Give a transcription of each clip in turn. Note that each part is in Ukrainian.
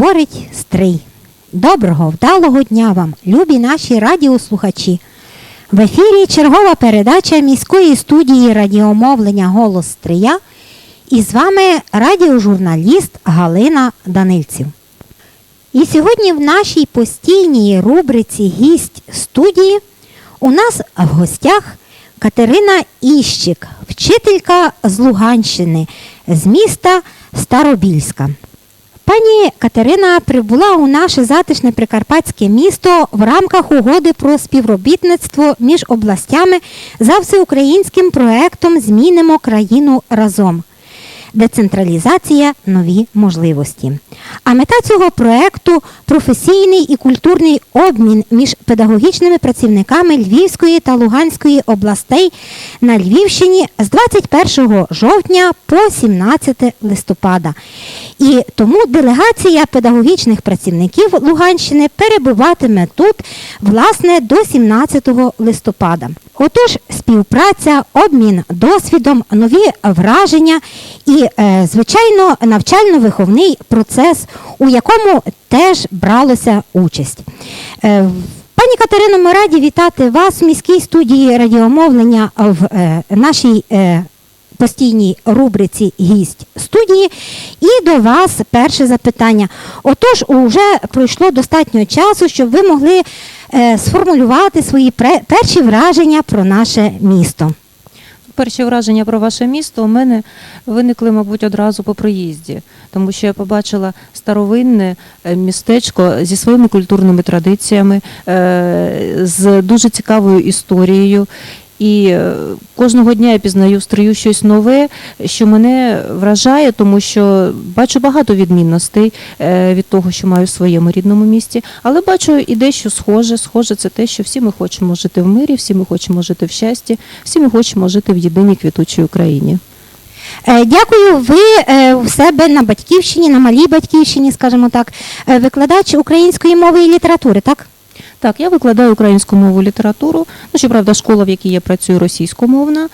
говорить Стрий. Доброго, вдалого дня вам, любі наші радіослухачі. В ефірі чергова передача міської студії радіомовлення Голос Стрия. І з вами радіожурналіст Галина Данильців. І сьогодні в нашій постійній рубриці Гість студії у нас в гостях Катерина Іщик, вчителька з Луганщини, з міста Старобільська. Пані Катерина прибула у наше затишне прикарпатське місто в рамках угоди про співробітництво між областями за всеукраїнським проектом Змінимо країну разом. Децентралізація нові можливості. А мета цього проекту професійний і культурний обмін між педагогічними працівниками Львівської та Луганської областей на Львівщині з 21 жовтня по 17 листопада. І тому делегація педагогічних працівників Луганщини перебуватиме тут власне до 17 листопада. Отож, співпраця, обмін досвідом, нові враження і, е, звичайно, навчально-виховний процес, у якому теж бралося участь. Е, Пані Катерино, ми раді вітати вас в міській студії радіомовлення в е, нашій постійній рубриці Гість студії. І до вас перше запитання. Отож, уже пройшло достатньо часу, щоб ви могли сформулювати свої перші враження про наше місто. Перші враження про ваше місто у мене виникли, мабуть, одразу по приїзді, тому що я побачила старовинне е, містечко зі своїми культурними традиціями, е, з дуже цікавою історією. І е, кожного дня я пізнаю в щось нове, що мене вражає, тому що бачу багато відмінностей е, від того, що маю в своєму рідному місті, але бачу і дещо схоже. Схоже, це те, що всі ми хочемо жити в мирі, всі ми хочемо жити в щасті, всі ми хочемо жити в єдиній квітучій Україні. Е, Дякую. Ви в себе на батьківщині, на малій батьківщині, скажімо так, викладач української мови і літератури, так? Так, я викладаю українську мову літературу. Ну, щоправда, школа, в якій я працюю, російськомовна,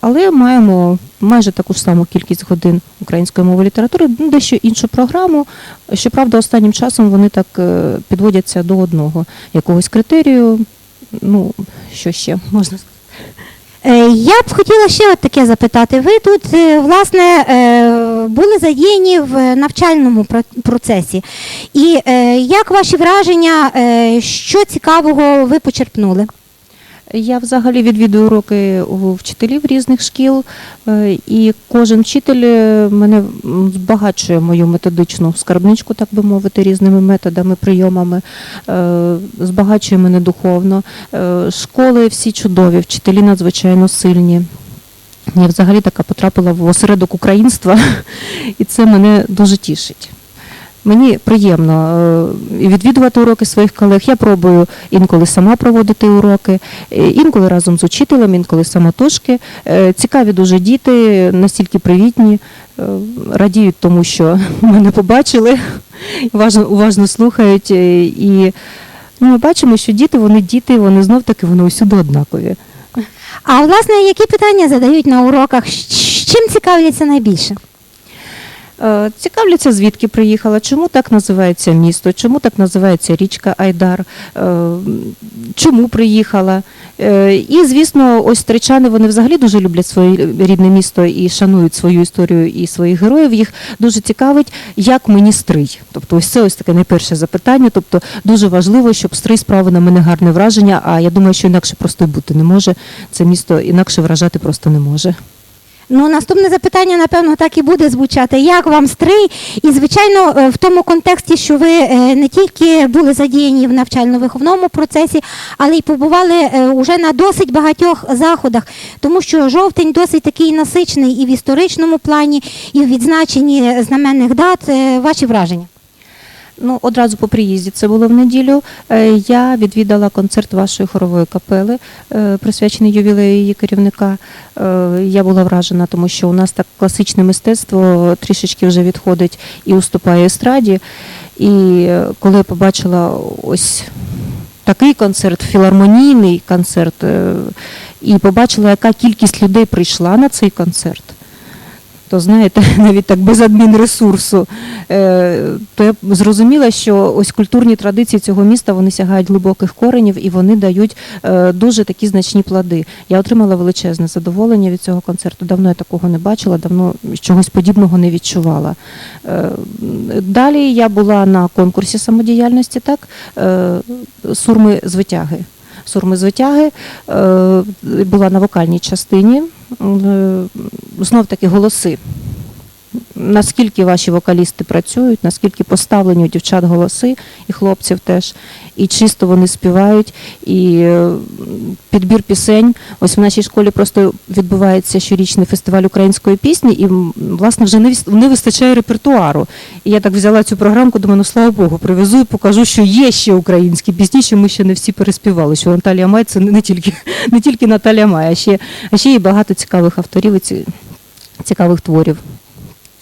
але маємо майже таку ж саму кількість годин української мови літератури, ну, дещо іншу програму. Щоправда, останнім часом вони так е, підводяться до одного якогось критерію. Ну, що ще можна сказати? Е, Я б хотіла ще от таке запитати. Ви тут, е, власне, е, були задіяні в навчальному про- процесі. І як ваші враження, що цікавого ви почерпнули? Я взагалі відвідую уроки у вчителів різних шкіл, е, і кожен вчитель е, мене збагачує мою методичну скарбничку, так би мовити, різними методами, прийомами, е, збагачує мене духовно. Школи всі чудові, вчителі надзвичайно сильні. Я взагалі така потрапила в осередок українства, і це мене дуже тішить. Мені приємно е, відвідувати уроки своїх колег. Я пробую інколи сама проводити уроки, е, інколи разом з учителем, інколи самотужки. Е, Цікаві дуже діти, настільки привітні, радіють тому, що мене побачили, уважно, уважно слухають. І ну, ми бачимо, що діти, вони діти, вони знов таки вони усюди однакові. А власне, які питання задають на уроках? Чим цікавляться найбільше? Е, Цікавляться, звідки приїхала, чому так називається місто, чому так називається річка Айдар, е, чому приїхала. Е, І, звісно, ось стричани вони взагалі дуже люблять своє рідне місто і шанують свою історію і своїх героїв. Їх дуже цікавить, як мені стрий. Тобто, ось це ось таке найперше запитання. Тобто, дуже важливо, щоб стрий справив на мене гарне враження. А я думаю, що інакше просто бути не може. Це місто інакше вражати просто не може. Ну, наступне запитання, напевно, так і буде звучати. Як вам стрий? І, звичайно, е, в тому контексті, що ви е, не тільки були задіяні в навчально-виховному процесі, але й побували вже уже на досить багатьох заходах, тому що жовтень досить такий насичений і в історичному плані, і в відзначенні знаменних дат. Е, Ваші враження? Ну, одразу по приїзді це було в неділю. Е, Я відвідала концерт вашої хорової капели, е, присвячений ювілею її керівника. Е, Я була вражена, тому що у нас так класичне мистецтво трішечки вже відходить і уступає естраді. І коли я побачила ось такий концерт, філармонійний концерт, і побачила, яка кількість людей прийшла на цей концерт. То знаєте, навіть так без адмінресурсу, е, то я зрозуміла, що ось культурні традиції цього міста вони сягають глибоких коренів і вони дають е, дуже такі значні плоди. Я отримала величезне задоволення від цього концерту. Давно я такого не бачила, давно чогось подібного не відчувала. Е, Далі я була на конкурсі самодіяльності, так, сурми з витяги. Сурми з витяги е, була на вокальній частині. Е, Знов таки голоси. Наскільки ваші вокалісти працюють, наскільки поставлені у дівчат голоси і хлопців теж, і чисто вони співають, і е, підбір пісень. Ось в нашій школі просто відбувається щорічний фестиваль української пісні, і власне вже не вистачає репертуару. І я так взяла цю програмку, думаю, ну слава Богу, привезу і покажу, що є ще українські пісні, що ми ще не всі переспівали. Що Наталія Май це не тільки, не тільки Наталія Май, а ще, а ще є багато цікавих авторів і ці- цікавих творів.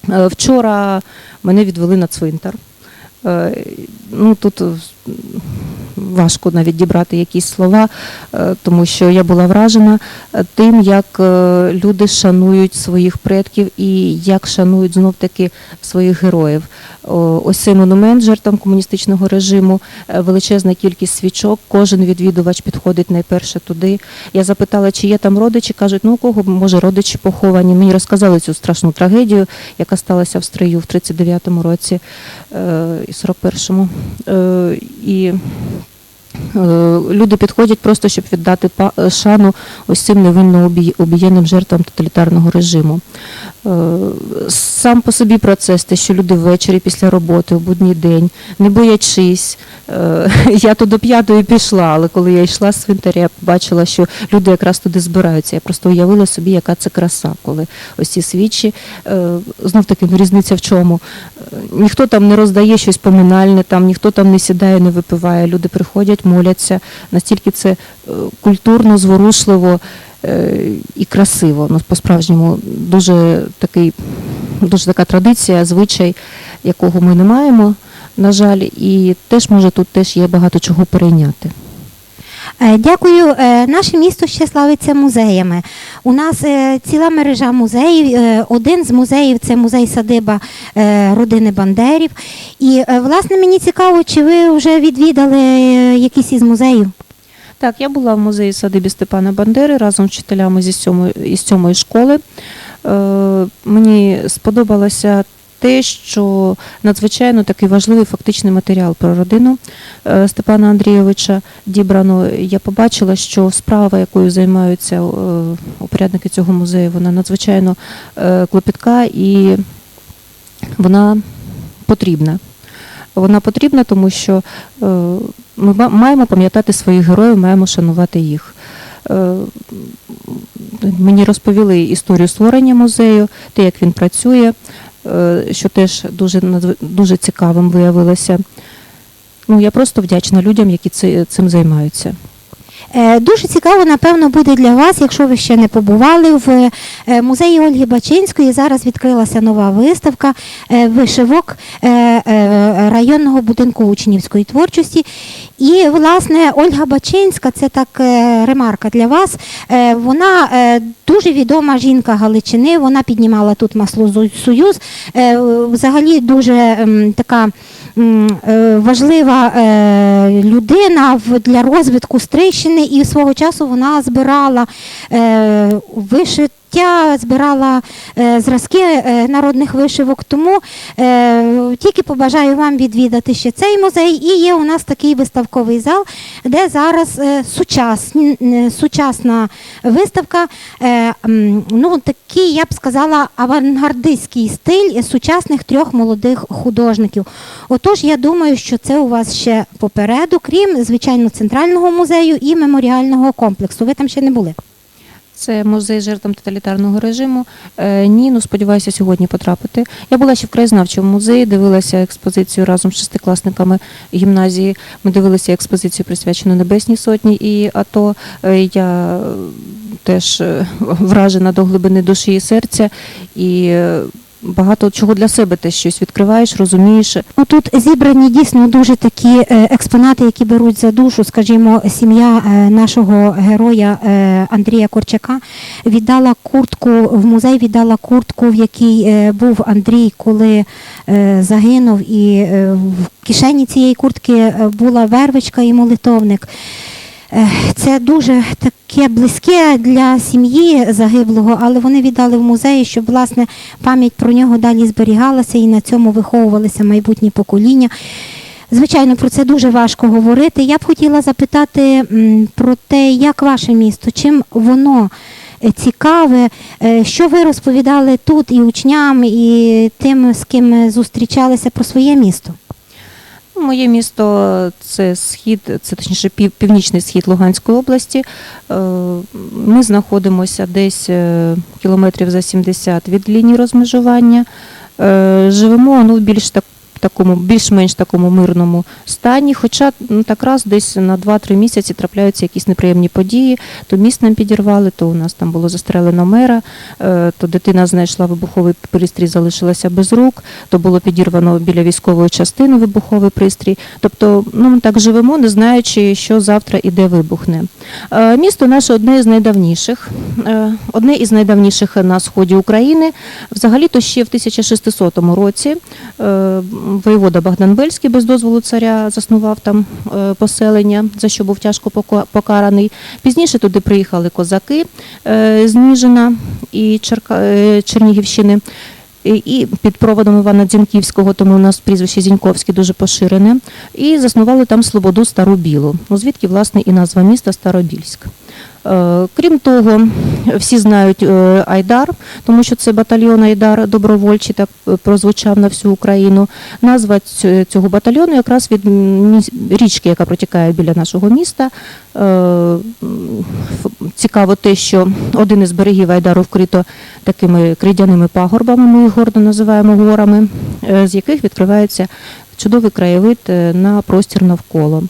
Е, Вчора мене відвели на цвинтар. Е, Ну, тут е, важко навіть дібрати якісь слова, тому що я була вражена тим, як люди шанують своїх предків і як шанують знов таки своїх героїв. Ось цей монумент жертвам комуністичного режиму, е, величезна кількість свічок. Кожен відвідувач підходить найперше туди. Я запитала, чи є там родичі. кажуть, ну у кого може родичі поховані. Мені розказали цю страшну трагедію, яка сталася в Стрию в 39-му році е, і 41-му. Е, І люди підходять просто, щоб віддати е, шану ось цим невинно обі- обієнним жертвам тоталітарного режиму. Е, Сам по собі процес, те, що люди ввечері після роботи, у будній день, не боячись. е, Я то до п'ятої пішла, але коли я йшла з цвинтаря, я побачила, що люди якраз туди збираються. Я просто уявила собі, яка це краса, коли ось ці свічі. Знов таки, ну, різниця в чому? Е, Ніхто там не роздає щось поминальне, там ніхто там не сідає, не випиває. Люди приходять, моляться. Настільки це е, культурно, зворушливо е, і красиво. Ну, по-справжньому дуже такий, дуже така традиція, звичай, якого ми не маємо, на жаль, і теж може тут теж є багато чого перейняти. Е, Дякую. Е, Наше місто ще славиться музеями. У нас е, ціла мережа музеїв. Один з музеїв це музей садиба родини Бандерів. І власне мені цікаво, чи ви вже відвідали якісь із музеїв? Так, я була в музеї садибі Степана Бандери разом з вчителями зі сьомої, із сьомої школи. Мені сподобалося те, що надзвичайно такий важливий фактичний матеріал про родину е, Степана Андрійовича дібрано. Я побачила, що справа, якою займаються е, упорядники цього музею, вона надзвичайно е, клопітка і вона потрібна. Вона потрібна, тому що е, ми маємо пам'ятати своїх героїв, маємо шанувати їх. Е, Мені розповіли історію створення музею, те, як він працює, е, що теж дуже, дуже цікавим виявилося. Ну, я просто вдячна людям, які ци- цим займаються. Е, Дуже цікаво, напевно, буде для вас, якщо ви ще не побували в е, музеї Ольги Бачинської. Зараз відкрилася нова виставка е, вишивок районного будинку учнівської творчості. І, власне, Ольга Бачинська, це так ремарка для вас. Вона дуже відома жінка Галичини. Вона піднімала тут маслозоюз. Е, Взагалі дуже така важлива людина для розвитку Стрийщини, і свого часу вона збирала е, вишиття, збирала е, зразки е, народних вишивок. Тому е, тільки побажаю вам відвідати ще цей музей. І є у нас такий виставковий зал, де зараз сучасна виставка, ну такий, я б сказала, авангардистський стиль сучасних трьох молодих художників. Отож, я думаю, що це у вас ще попереду, крім звичайно центрального музею і меморіального комплексу. Ви там ще не були. Це музей жертвам тоталітарного режиму. Е, ні, ну сподіваюся сьогодні потрапити. Я була ще в краєзнавчому музеї, дивилася експозицію разом з шестикласниками гімназії. Ми дивилися експозицію присвячену Небесній Сотні і АТО. Е, Я е, теж вражена до глибини душі і серця. І багато чого для себе ти щось відкриваєш, розумієш. Ну, тут зібрані дійсно дуже такі е, експонати, які беруть за душу. Скажімо, сім'я е, нашого героя е, Андрія Корчака віддала куртку в музей, віддала куртку, в якій був Андрій, коли загинув, і в кишені цієї куртки була вервичка і молитовник. Це дуже таке близьке для сім'ї загиблого, але вони віддали в музей, щоб власне пам'ять про нього далі зберігалася і на цьому виховувалися майбутні покоління. Звичайно, про це дуже важко говорити. Я б хотіла запитати про те, як ваше місто, чим воно е, цікаве, е, що ви розповідали тут і учням, і тим, з ким зустрічалися про своє місто. Ну, Моє місто це схід, це точніше північний схід Луганської області. Е, Ми знаходимося десь е, кілометрів за 70 від лінії розмежування. Е, Живемо ну, більш так. Такому більш-менш такому мирному стані, хоча ну, так раз десь на 2-3 місяці трапляються якісь неприємні події. То міст нам підірвали, то у нас там було застрелено мера, е, то дитина знайшла вибуховий пристрій, залишилася без рук, то було підірвано біля військової частини вибуховий пристрій. Тобто, ну ми так живемо, не знаючи, що завтра і де вибухне. Е, Місто наше одне із найдавніших, е, одне із найдавніших на сході України. Взагалі-то ще в 1600 році воєвода Богдан Бельський без дозволу царя заснував там е, поселення, за що був тяжко пока- покараний. Пізніше туди приїхали козаки е, з Ніжина і Черка- е, Чернігівщини. І під проводом Івана Дзінківського, тому у нас прізвище Зіньковське дуже поширене, і заснували там Слободу Стару Білу, ну, звідки, власне, і назва міста Старобільськ. Е, Крім того, всі знають е, Айдар, тому що це батальйон Айдар добровольчий, так е, прозвучав на всю Україну. Назва цього батальйону якраз від річки, яка протікає біля нашого міста. Цікаво те, що один із берегів Айдару вкрито такими кридяними пагорбами, ми їх гордо називаємо горами, з яких відкривається чудовий краєвид на простір навколо.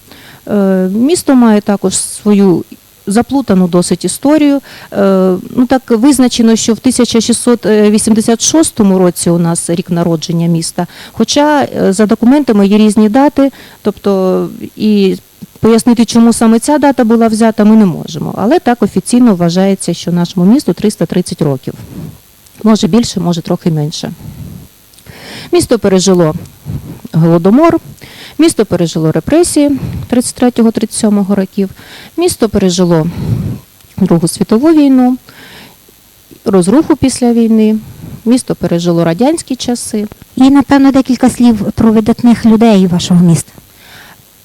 Місто має також свою заплутану досить історію. Е, Ну так визначено, що в 1686 році у нас рік народження міста. Хоча е, за документами є різні дати, тобто і пояснити, чому саме ця дата була взята, ми не можемо. Але так офіційно вважається, що нашому місту 330 років. Може більше, може трохи менше. Місто пережило голодомор, місто пережило репресії 33-37 років, місто пережило Другу світову війну, розруху після війни, місто пережило радянські часи. І, напевно, декілька слів про видатних людей вашого міста.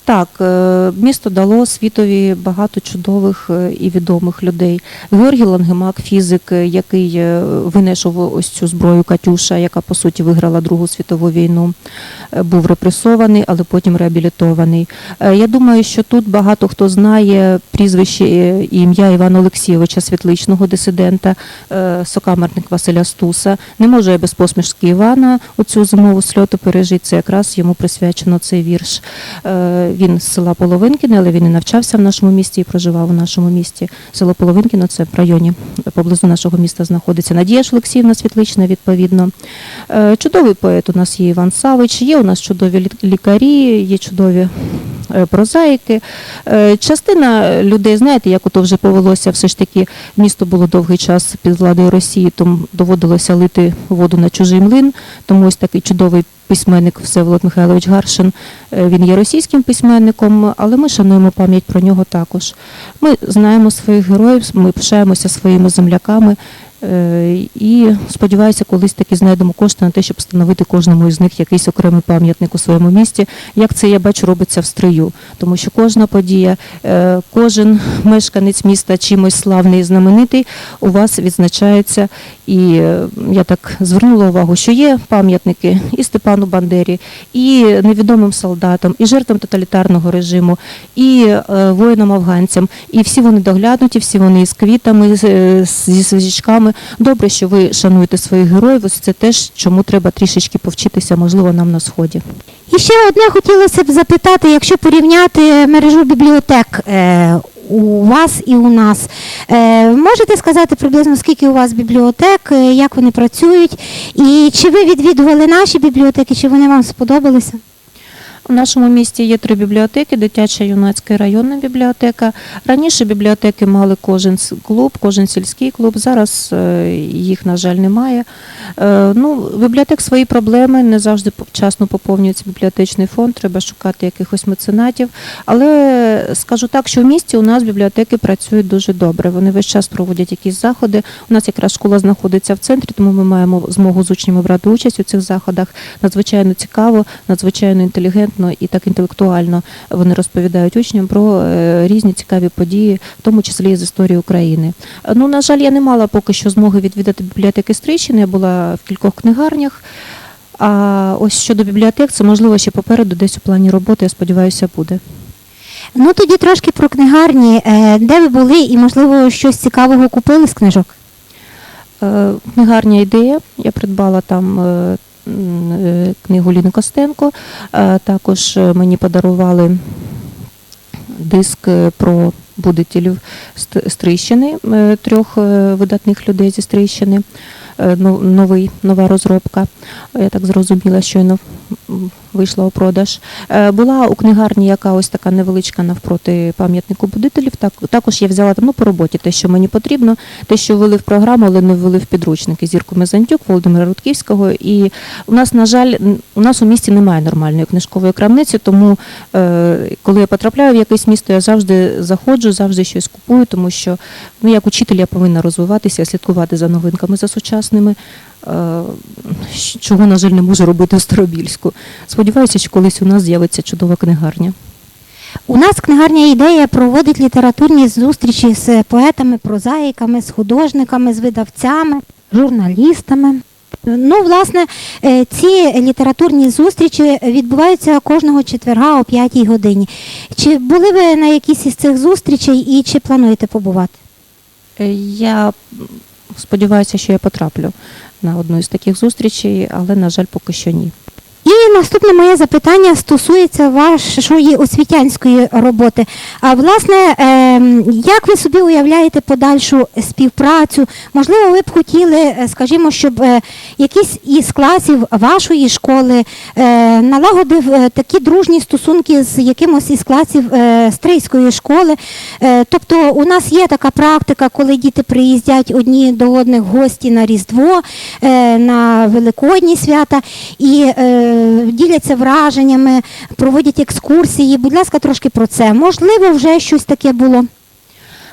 Так, е, місто дало світові багато чудових е, і відомих людей. Георгій Лангемак, фізик, е, який винайшов ось цю зброю Катюша, яка по суті виграла Другу світову війну, був репресований, але потім реабілітований. Я думаю, що тут багато хто знає прізвище і ім'я Івана Олексійовича, світличного дисидента, сокамерник Василя Стуса. Не можу я без посмішки Івана оцю зимову сльоту пережити. Це якраз йому присвячено цей вірш. Він з села Половинкіне, але він і навчався в нашому місті і проживав у нашому місті. Село Половинкіно це в районі поблизу нашого міста знаходиться. Надія ж Світлична, відповідно. Е, Чудовий поет у нас є Іван Савич, є у нас чудові лі- лікарі, є чудові прозаїки. Е, Частина людей, знаєте, як ото вже повелося, все ж таки місто було довгий час під владою Росії, тому доводилося лити воду на чужий млин. Тому ось такий чудовий письменник Всеволод Михайлович Гаршин. е, Він є російським письменником, але ми шануємо пам'ять про нього також. Ми знаємо своїх героїв, ми пишаємося своїми земляками. Е, І сподіваюся, колись таки знайдемо кошти на те, щоб встановити кожному із них якийсь окремий пам'ятник у своєму місті. Як це я бачу, робиться в стрию, тому що кожна подія, е, кожен мешканець міста чимось славний і знаменитий у вас відзначається. І е, я так звернула увагу, що є пам'ятники і Степану Бандері, і невідомим солдатам, і жертвам тоталітарного режиму, і воїнам-афганцям. І всі вони доглянуті, всі вони із квітами, зі свічками. Добре, що ви шануєте своїх героїв. Ось це теж, чому треба трішечки повчитися, можливо, нам на сході. І ще одне хотілося б запитати, якщо порівняти мережу бібліотек е, у вас і у нас. Е, можете сказати приблизно скільки у вас бібліотек, е, як вони працюють, і чи ви відвідували наші бібліотеки, чи вони вам сподобалися? У нашому місті є три бібліотеки: дитяча, юнацька і районна бібліотека. Раніше бібліотеки мали кожен клуб, кожен сільський клуб. Зараз е, їх, на жаль, немає. Е, Ну, бібліотек свої проблеми, не завжди вчасно поповнюється бібліотечний фонд, треба шукати якихось меценатів. Але скажу так, що в місті у нас бібліотеки працюють дуже добре. Вони весь час проводять якісь заходи. У нас якраз школа знаходиться в центрі, тому ми маємо змогу з учнями брати участь у цих заходах. Надзвичайно цікаво, надзвичайно інтелігентно і так інтелектуально вони розповідають учням про е, різні цікаві події, в тому числі і з історії України. Ну, на жаль, я не мала поки що змоги відвідати бібліотеки Стрийщини, я була в кількох книгарнях. А ось щодо бібліотек, це можливо ще попереду, десь у плані роботи, я сподіваюся, буде. Ну тоді трошки про книгарні. Е, Де ви були і, можливо, щось цікавого купили з книжок? Е, Книгарня ідея. Я придбала там книгу Ліни Костенко. Е, Також е, мені подарували диск е, про будителів Стрищини, е, трьох е, видатних людей зі Стрийщини. Е, но- Новий, нова розробка. Я так зрозуміла, щойно вийшла у продаж. Е, Була у книгарні, яка ось така невеличка навпроти пам'ятнику будителів. Так, також я взяла там ну, по роботі те, що мені потрібно, те, що ввели в програму, але не ввели в підручники. Зірку Мезантюк, Володимира Рудківського. І у нас, на жаль, у нас у місті немає нормальної книжкової крамниці, тому е, коли я потрапляю в якесь місто, я завжди заходжу, завжди щось купую, тому що ну, як учитель я повинна розвиватися, слідкувати за новинками, за сучасними. е, Чого, на жаль, не можу робити у Старобільську. Сподіваюся, що колись у нас з'явиться чудова книгарня. У нас книгарня ідея проводить літературні зустрічі з поетами, прозаїками, з художниками, з видавцями, журналістами. Ну, власне, е, ці літературні зустрічі відбуваються кожного четверга о 5 годині. Чи були ви на якійсь із цих зустрічей і чи плануєте побувати? Е, Я сподіваюся, що я потраплю на одну із таких зустрічей, але, на жаль, поки що ні. І наступне моє запитання стосується вашої освітянської роботи. А власне, ем, як ви собі уявляєте подальшу співпрацю? Можливо, ви б хотіли, е, скажімо, щоб е, якийсь із класів вашої школи е, налагодив такі дружні стосунки з якимось із класів стрийської школи. Тобто, у нас є така практика, коли діти приїздять одні до одних гості на Різдво, на Великодні свята і діляться враженнями, проводять екскурсії. Будь ласка, трошки про це. Можливо, вже щось таке було.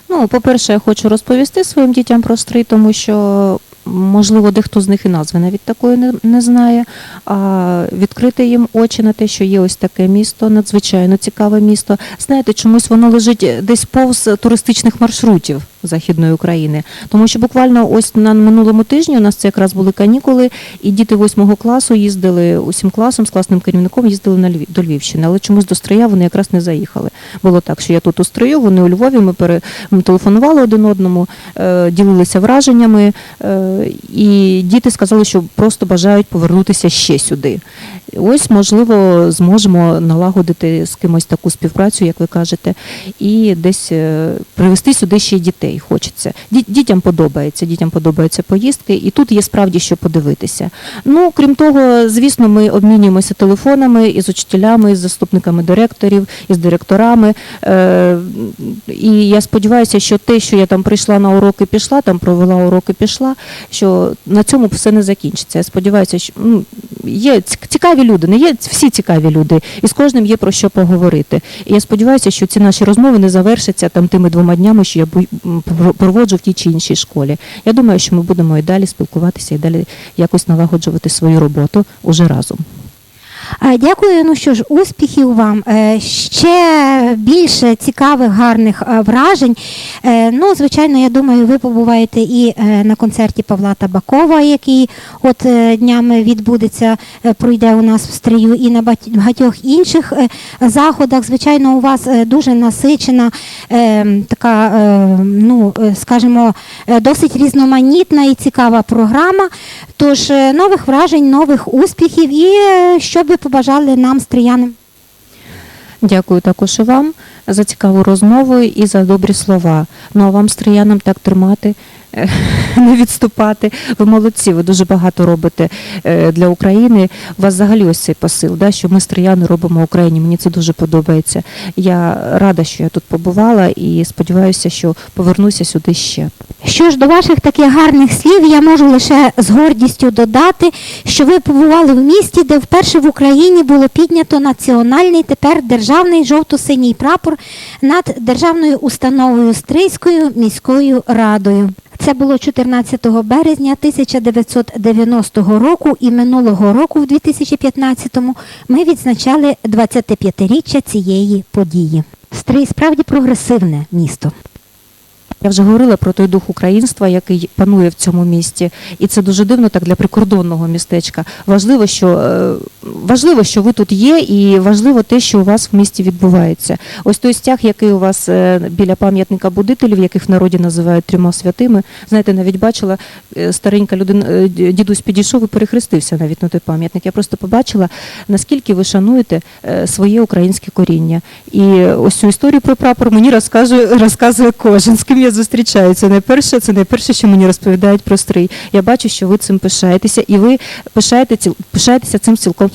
Ну, по-перше, я хочу розповісти своїм дітям про стрий, тому що, можливо, дехто з них і назви навіть такої не, не знає. А відкрити їм очі на те, що є ось таке місто, надзвичайно цікаве місто. Знаєте, чомусь воно лежить десь повз туристичних маршрутів Західної України. Тому що буквально ось на минулому тижні у нас це якраз були канікули, і діти восьмого класу їздили усім класом з класним керівником, їздили на Львів, до Львівщини, але чомусь до Стрия вони якраз не заїхали. Було так, що я тут у Стрию, вони у Львові, ми, пере, ми телефонували один одному, е, ділилися враженнями, е, і діти сказали, що просто бажають повернутися ще сюди. Ось, можливо, зможемо налагодити з кимось таку співпрацю, як ви кажете, і десь е, привезти сюди ще й дітей. Хочеться. Ді- Дітям подобається, дітям подобаються поїздки, і тут є справді що подивитися. Ну, крім того, звісно, ми обмінюємося телефонами із учителями, із заступниками директорів, із директорами. Е, І я сподіваюся, що те, що я там прийшла на уроки, пішла, там провела уроки, пішла, що на цьому все не закінчиться. Я сподіваюся, що ну, є цікаві люди, не є всі цікаві люди, і з кожним є про що поговорити. І я сподіваюся, що ці наші розмови не завершаться там тими двома днями, що я проводжу в тій чи іншій школі. Я думаю, що ми будемо і далі спілкуватися, і далі якось налагоджувати свою роботу уже разом. Е, Дякую. Ну що ж, успіхів вам. Е, Ще більше цікавих, гарних е, вражень. Ну, звичайно, я думаю, ви побуваєте і на концерті Павла Табакова, який от днями відбудеться, пройде у нас в стрію, і на багатьох інших заходах. Звичайно, у вас дуже насичена така, ну, скажімо, досить різноманітна і цікава програма. Тож нових вражень, нових успіхів і що б ви побажали нам, стріянам? Дякую також і вам за цікаву розмову і за добрі слова. Ну а вам, стріянам, так тримати, е, не відступати. Ви молодці, ви дуже багато робите е, для України. У вас взагалі ось цей посил, да, що ми стріяни робимо Україні. Мені це дуже подобається. Я рада, що я тут побувала і сподіваюся, що повернуся сюди ще. Що ж до ваших таких гарних слів, я можу лише з гордістю додати, що ви побували в місті, де вперше в Україні було піднято національний тепер державний жовто-синій прапор над державною установою Стрийською міською радою. Це було 14 березня 1990 року і минулого року, в 2015-му, ми відзначали 25-річчя цієї події. Стрий справді прогресивне місто. Я вже говорила про той дух українства, який панує в цьому місті, і це дуже дивно так для прикордонного містечка. Важливо, що е, важливо, що ви тут є, і важливо те, що у вас в місті відбувається. Ось той стяг, який у вас е, біля пам'ятника будителів, яких в народі називають трьома святими. Знаєте, навіть бачила е, старенька людина, дідусь підійшов і перехрестився навіть на той пам'ятник. Я просто побачила, наскільки ви шануєте своє українське коріння. І ось цю історію про прапор мені розказує, розказує кожен, з ким я зустрічаюся. Це перше, це не перше, що мені розповідають про стрий. Я бачу, що ви цим пишаєтеся, і ви пишаєте, пишаєтеся цим цілком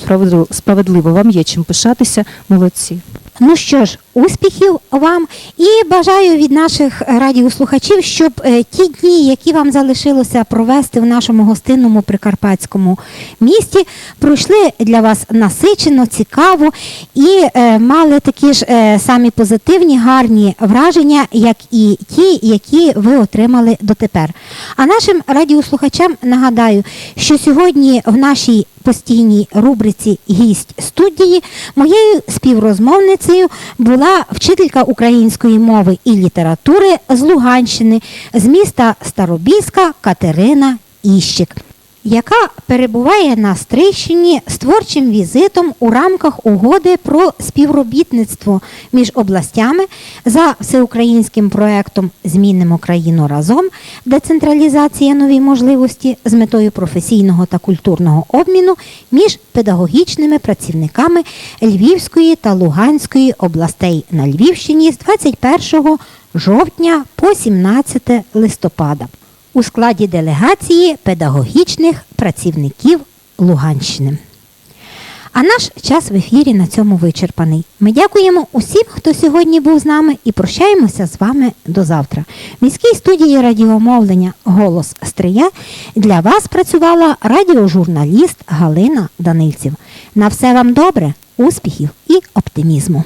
справедливо. Вам є чим пишатися, молодці. Ну що ж, успіхів вам і бажаю від наших радіослухачів, щоб е, ті дні, які вам залишилося провести в нашому гостинному прикарпатському місті, пройшли для вас насичено, цікаво і е, мали такі ж е, самі позитивні, гарні враження, як і ті, які ви отримали дотепер. А нашим радіослухачам нагадаю, що сьогодні в нашій постійній рубриці Гість студії моєю співрозмовницею була вчителька української мови і літератури з Луганщини, з міста Старобільська Катерина Іщик. Яка перебуває на Стрийщині з творчим візитом у рамках угоди про співробітництво між областями за всеукраїнським проектом Змінимо країну разом, децентралізація нові можливості з метою професійного та культурного обміну між педагогічними працівниками Львівської та Луганської областей на Львівщині з 21 жовтня по 17 листопада у складі делегації педагогічних працівників Луганщини. А наш час в ефірі на цьому вичерпаний. Ми дякуємо усім, хто сьогодні був з нами, і прощаємося з вами до завтра. В міській студії радіомовлення Голос Стрия для вас працювала радіожурналіст Галина Данильців. На все вам добре, успіхів і оптимізму.